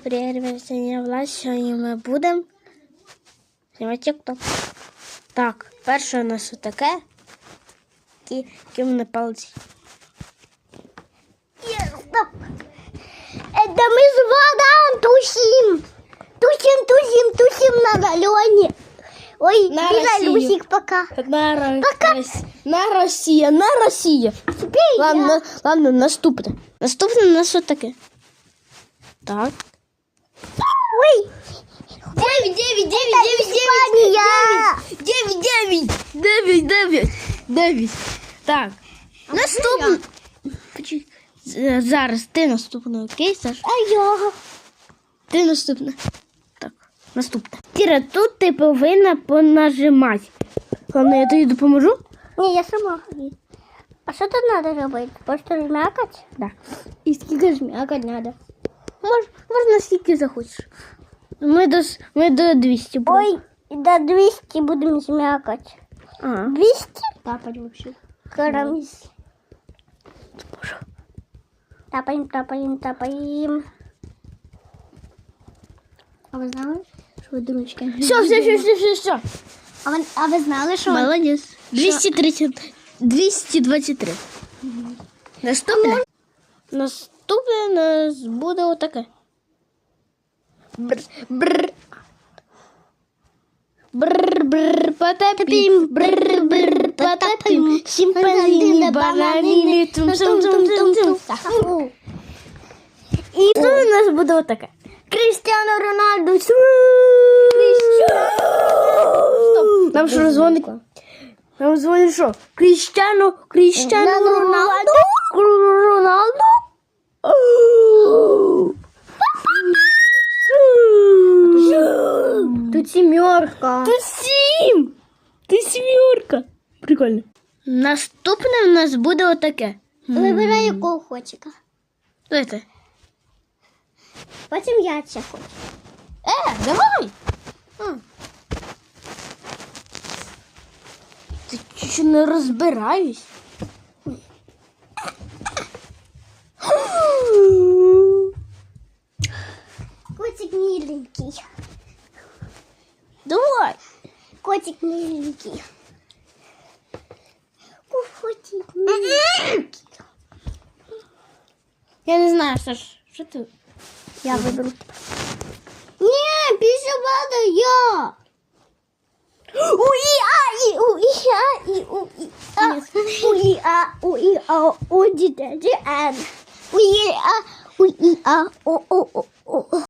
привіт, я Влад. Сьогодні ми будемо знімати TikTok. Так, перше у нас отаке. Які, які в мене палці. Стоп. Это мы с Владом тусим. Тусим, тусим, тусим на районе. Ой, На и Россию. Люсик пока. На, Рос- на Росія, на Росія. Теперь Ладно, я. ладно, наступне. Наступне у нас отаке. Так. Ой, Дев'ять, дев'ять, дев'ять, это Испания. Дев'ять, дев'ять, дев'ять, дев'ять, дев'ять. Так. Наступне. Почекай. З- Зараз ти наступна, окей, Саш? А я. Ти наступна. Так, наступна. Кіра, тут ти повинна понажимати. Головне, я тобі допоможу? Не, я сама. А что тут надо делать? Просто жмякать? Так. І скільки жмякати треба? Мож, можна скільки захочеш. Ми до, ми до 200 будемо. Ой, до 200 будем жмякать. Ага. 200? Тапать вообще. Карамис. Тапаем, тапаем, тапаем. А ви знали, що ви дурочки? Все, все, все, все, все, все. А ви, а ви знали, що Молодець. 230, 223. Наступне. Наступне у нас буде отаке. Бр, бр. Бр, бр, потопим, бр, бр, потопим. Симпазини, бананини, тум тум тум тум тум І тут у нас буде отаке. Крістіану Рональду. Стоп. Нам що дзвонить? Нам дзвонить що? Кріштіану, Кріштіану Роналду? Роналду? Тут сімерка. Тут сім! Ти сімерка. Прикольно. Наступне у нас буде отаке. Вибирай якого хочика. Давайте. Потім я це хочу. Е, давай! Ти що не розбираюсь? Давай! Котик миленький. Котик миленький. Я не знаю, ж. Що ти? Я выберу. Не, пища надо я. У и а и у и а и у и а у